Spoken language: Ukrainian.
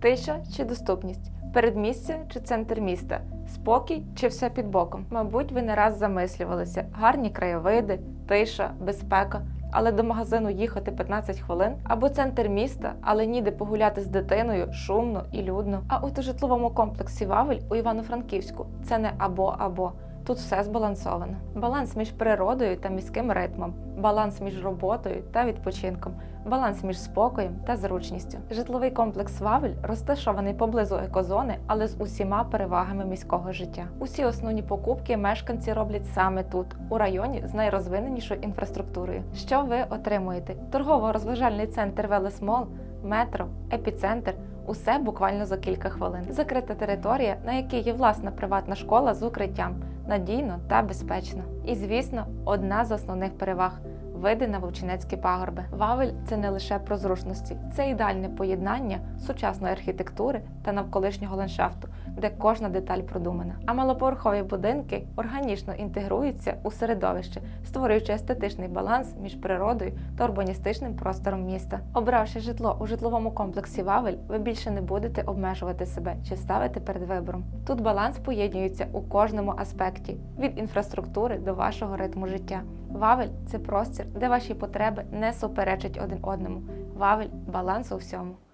Тиша чи доступність? Передмістя чи центр міста? Спокій чи все під боком? Мабуть, ви не раз замислювалися: гарні краєвиди, тиша, безпека. Але до магазину їхати 15 хвилин або центр міста, але ніде погуляти з дитиною шумно і людно. А от у житловому комплексі Вавель у Івано-Франківську це не або або. Тут все збалансовано. Баланс між природою та міським ритмом, баланс між роботою та відпочинком, баланс між спокоєм та зручністю. Житловий комплекс Вавель розташований поблизу екозони, але з усіма перевагами міського життя. Усі основні покупки мешканці роблять саме тут, у районі з найрозвиненішою інфраструктурою. Що ви отримуєте? Торгово-розважальний центр Велесмол, метро, епіцентр. Усе буквально за кілька хвилин. Закрита територія, на якій є власна приватна школа з укриттям, надійно та безпечно. І звісно, одна з основних переваг види на Вовчинецькі пагорби. Вавель це не лише про зручності, це ідеальне поєднання сучасної архітектури та навколишнього ландшафту, де кожна деталь продумана. А малоповерхові будинки органічно інтегруються у середовище, створюючи естетичний баланс між природою та урбаністичним простором міста. Обравши житло у житловому комплексі Вавель, ви більше не будете обмежувати себе чи ставити перед вибором. Тут баланс поєднується у кожному аспекті від інфраструктури до вашого ритму життя. Вавель це простір, де ваші потреби не суперечать один одному. Вавель баланс у всьому.